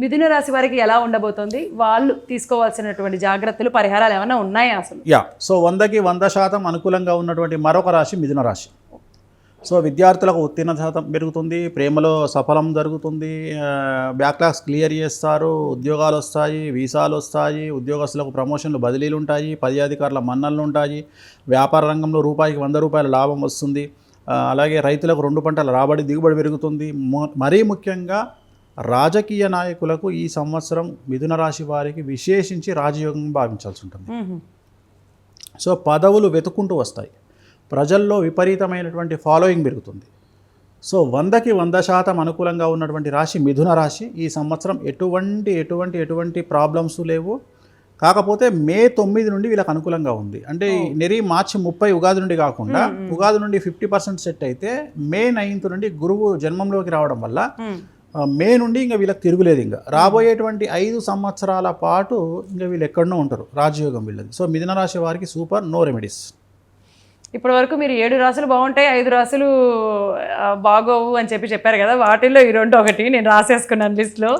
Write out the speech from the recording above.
మిథున రాశి వారికి ఎలా ఉండబోతోంది? వాళ్ళు తీసుకోవాల్సినటువంటి జాగ్రత్తలు పరిహారాలు ఏమైనా ఉన్నాయా అసలు? యా. సో వందకి వంద శాతం అనుకూలంగా ఉన్నటువంటి మరొక రాశి మిథున రాశి. సో విద్యార్థులకు ఉత్తీర్ణ శాతం పెరుగుతుంది ప్రేమలో సఫలం జరుగుతుంది బ్యాక్లాగ్స్ క్లియర్ చేస్తారు ఉద్యోగాలు వస్తాయి వీసాలు వస్తాయి ఉద్యోగస్తులకు ప్రమోషన్లు బదిలీలు ఉంటాయి పది అధికారుల మన్నలు ఉంటాయి వ్యాపార రంగంలో రూపాయికి వంద రూపాయల లాభం వస్తుంది అలాగే రైతులకు రెండు పంటల రాబడి దిగుబడి పెరుగుతుంది మరీ ముఖ్యంగా రాజకీయ నాయకులకు ఈ సంవత్సరం మిథున రాశి వారికి విశేషించి రాజయోగం భావించాల్సి ఉంటుంది. సో పదవులు వెతుకుంటూ వస్తాయి. ప్రజల్లో విపరీతమైనటువంటి ఫాలోయింగ్ పెరుగుతుంది. సో వందకి వంద శాతం అనుకూలంగా ఉన్నటువంటి రాశి మిథున రాశి. ఈ సంవత్సరం ఎటువంటి ఎటువంటి ఎటువంటి ప్రాబ్లమ్స్ లేవు. కాకపోతే మే తొమ్మిది నుండి వీళ్ళకి అనుకూలంగా ఉంది. అంటే నెరి మార్చి ముప్పై ఉగాది నుండి కాకుండా ఉగాది నుండి ఫిఫ్టీ పర్సెంట్ సెట్ అయితే మే నైన్త్ నుండి గురువు జన్మంలోకి రావడం వల్ల మే నుండి ఇంకా వీళ్ళకి తిరుగులేదు ఇంకా. రాబోయేటువంటి ఐదు సంవత్సరాల పాటు ఇంకా వీళ్ళు ఎక్కడనో ఉంటారు రాజయోగం వీళ్ళది. సో మిథున రాశి వారికి సూపర్ నో రెమెడీస్. ఇప్పటి వరకు మీరు ఏడు రాసులు బాగుంటాయి ఐదు రాసులు బాగోవు అని చెప్పి చెప్పారు కదా వాటిల్లో ఈ రెండు ఒకటి నేను రాసేసుకున్నాను లిస్ట్లో.